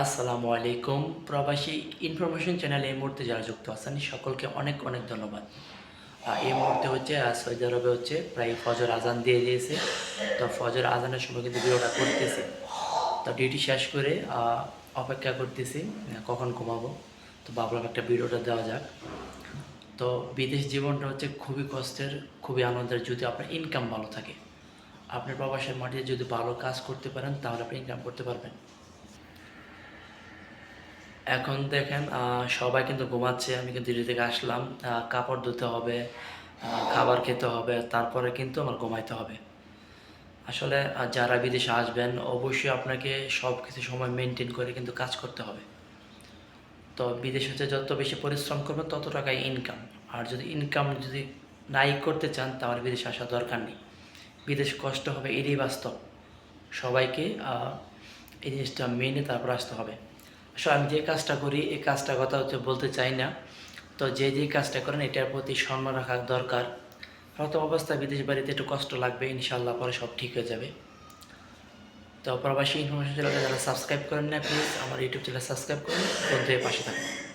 আসসালামু আলাইকুম। প্রবাসী ইনফরমেশন চ্যানেলে এই মুহূর্তে যারা যুক্ত আছেন, সকলকে অনেক অনেক ধন্যবাদ। এই মুহূর্তে হচ্ছে সৌদি আরবে হচ্ছে, প্রায় ফজর আজান দিয়ে দিয়েছে। তো ফজর আজানের সময় কিন্তু ভিডিওটা করতেছি। তো ডিউটি শেষ করে অপেক্ষা করতেছি কখন ঘুমাবো। তো ভাবলাম একটা ভিডিওটা দেওয়া যাক। তো বিদেশ জীবনটা হচ্ছে খুবই কষ্টের, খুবই আনন্দের। যদি আপনার ইনকাম ভালো থাকে, আপনার প্রবাসের মাটিতে যদি ভালো কাজ করতে পারেন, তাহলে আপনি ইনকাম করতে পারবেন। এখন দেখেন সবাই কিন্তু ঘুমাচ্ছে, আমি কিন্তু দিল্লি থেকে আসলাম কাপড় ধুতে হবে খাবার খেতে হবে, তারপরে কিন্তু আমার ঘুমাইতে হবে। আসলে যারা বিদেশে আসবেন, অবশ্যই আপনাকে সব কিছু সময় মেনটেন করে কিন্তু কাজ করতে হবে। তো বিদেশে হচ্ছে যত বেশি পরিশ্রম করবেন, তত টাকায় ইনকাম আর যদি ইনকাম যদি নাই করতে চান, তাহলে বিদেশে আসার দরকার নেই। বিদেশ কষ্ট হবে এরই বাস্তব। সবাইকে এই জিনিসটা মেনে তারপর আসতে হবে। আসলে আমি যে কাজটা করি, এই কাজটা কথা হচ্ছে বলতে চাই না। তো যে যে কাজটা করেন, এটার প্রতি সম্মান রাখা দরকার। প্রথম অবস্থা বিদেশ বাড়িতে একটু কষ্ট লাগবে ইনশাল্লাহ পরে সব ঠিক হয়ে যাবে। তো প্রবাসী ইনফরমেশন চ্যানেলটা যারা সাবস্ক্রাইব করেন না, প্লিজ আমার ইউটিউব চ্যানেল সাবস্ক্রাইব করুন বন্ধু পাশে থাকুন।